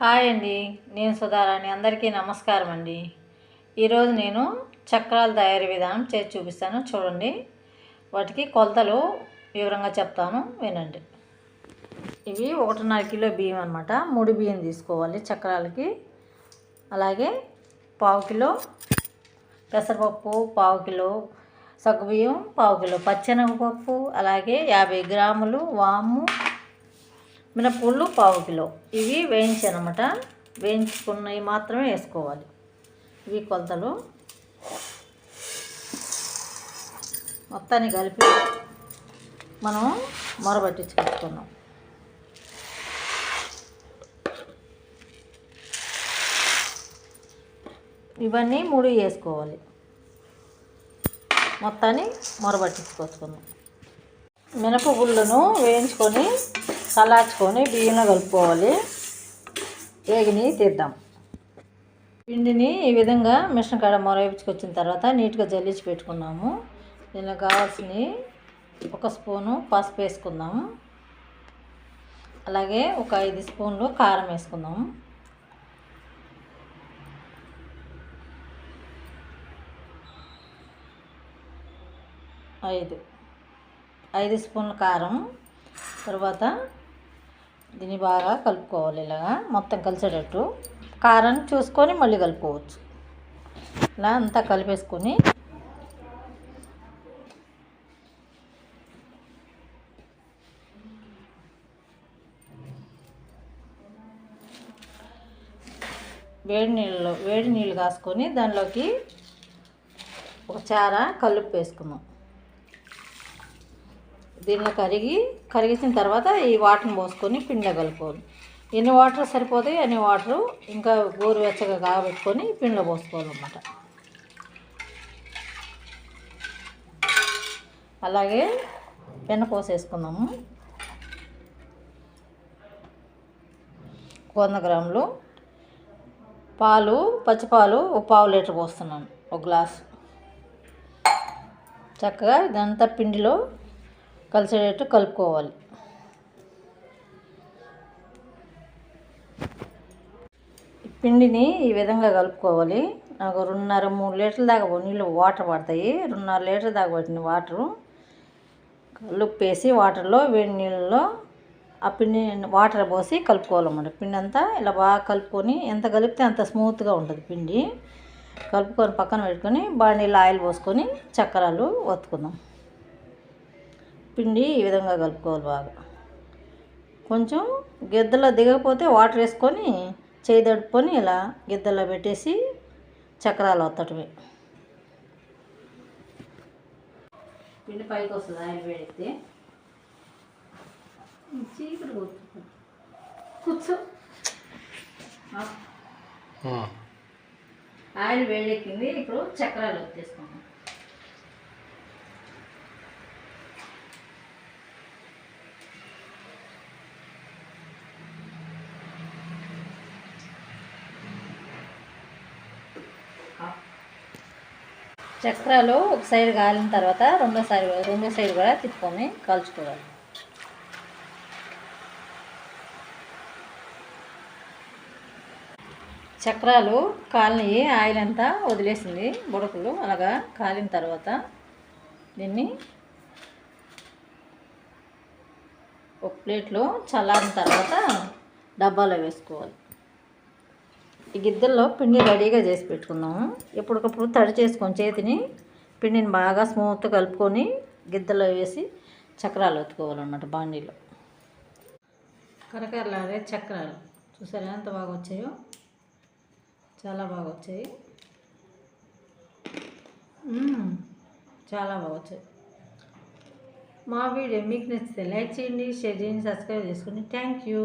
Hi అండి నేను సుధారాణి. అందరికీ నమస్కారం అండి. ఈరోజు నేను చక్రాల తయారీ విధానం చేసి చూపిస్తాను. చూడండి వాటికి కొలతలు వివరంగా చెప్తాను. వినండి. ఇవి ఒకటిన్నర కిలో బియ్యం అనమాట మూడు బియ్యం తీసుకోవాలి చక్రాలకి. అలాగే పావు కిలో పెసరపప్పు పావు కిలో సగ్గుబియ్యం పావు కిలో పచ్చెనగపప్పు అలాగే యాభై గ్రాములు వాము మినపగుళ్ళు పావు కిలో. ఇవి వేయించానమాట. వేయించుకున్నవి మాత్రమే వేసుకోవాలి. ఇవి కొలతలు. మొత్తాన్ని కలిపి మనం మొరబట్టించి పెట్టుకున్నాం ఇవన్నీ మూడు వేసుకోవాలి మొత్తాన్ని మొరబట్టించుకొచ్చుకుందాం మినపగుళ్ళను వేయించుకొని చల్లార్చుకొని బియ్యంలో కలుపుకోవాలి. వేగిని తీద్దాం. పిండిని ఈ విధంగా మిషన్ కాడ మొరవించుకొచ్చిన తర్వాత నీట్గా జల్లించి పెట్టుకున్నాము. దీనిలో కావాల్సినవి ఒక స్పూను పసుపు వేసుకుందాము. అలాగే ఒక ఐదు స్పూన్లు కారం వేసుకుందాము. ఐదు. ఐదు స్పూన్ల కారం. తర్వాత దీన్ని బాగా కలుపుకోవాలి ఇలాగా. మొత్తం కలిసేటట్టు. కారం చూసుకొని మళ్ళీ కలుపుకోవచ్చు. ఇలా అంతా కలిపేసుకొని వేడి నీళ్ళలో వేడి నీళ్ళు కాసుకొని దానిలోకి ఒక చార కలుపు వేసుకున్నాం దీనిలో కరిగి కరిగించిన తర్వాత ఈ వాటర్ని పోసుకొని పిండిలో కలుపుకోవాలి. ఎన్ని వాటర్ సరిపోతాయి అన్ని వాటరు ఇంకా గోరువెచ్చగా కాబెట్టుకొని పిండిలో పోసుకోవాలన్నమాట. అలాగే వెన్న పోసేసుకుందాము. వంద గ్రాములు పాలు పచ్చిపాలు ఒక పావు లీటర్ పోస్తున్నాను ఒక గ్లాసు. చక్కగా ఇదంతా పిండిలో కలిసేటట్టు కలుపుకోవాలి. పిండిని ఈ విధంగా కలుపుకోవాలి. నాకు రెండున్నర మూడు లీటర్ల దాకా నీళ్ళు వాటర్ పడతాయి. రెండున్నర లీటర్ దాకా పట్టిన వాటరు కలుపేసి వాటర్లో వేడి నీళ్ళలో ఆ పిండి వాటర్ పోసి కలుపుకోవాలన్నమాట. పిండి అంతా ఇలా బాగా కలుపుకొని ఎంత కలిపితే అంత స్మూత్గా ఉంటుంది పిండి. కలుపుకొని పక్కన పెట్టుకొని బాండీలో ఆయిల్ పోసుకొని చక్రాలు వత్తుకుందాం పిండి ఈ విధంగా కలుపుకోవాలి బాగా. కొంచెం గిద్దలో దిగకపోతే వాటర్ వేసుకొని చేయి తడుపుకొని ఇలా గిద్దలో పెట్టేసి చక్రాలు వత్తటమే. పిండి పైకి వస్తుంది ఆయిల్ వేడితే చీకటి కూర్చో. ఆయిల్ వేడెక్కింది ఇప్పుడు చక్రాలు వచ్చేసుకుంటాం చక్రాలు ఒక సైడ్ కాలిన తర్వాత రెండో సైడ్ రెండో సైడ్ కూడా తిప్పుకొని కాల్చుకోవాలి. చక్రాలు కాలినవి ఆయిల్ అంతా వదిలేసింది? బుడకలు అలాగా కాలిన తర్వాత దీన్ని ఒక ప్లేట్లో చల్లారిన తర్వాత డబ్బాలో వేసుకోవాలి. ఈ గిద్దెల్లో పిండి రెడీగా చేసి పెట్టుకుందాము ఎప్పటికప్పుడు తడి చేసుకొని చేతిని పిండిని బాగా స్మూత్గా కలుపుకొని గిద్దలో వేసి చక్రాలు ఎత్తుకోవాలన్నమాట బాండీలో. కరకరలాడే చక్రాలు. చూసారా ఎంత బాగా వచ్చాయో? చాలా బాగా వచ్చాయి. చాలా బాగా వచ్చాయి. మా వీడియో మీకు నచ్చితే లైక్ చేయండి షేర్ చేయండి సబ్స్క్రైబ్ చేసుకోండి థ్యాంక్ యూ.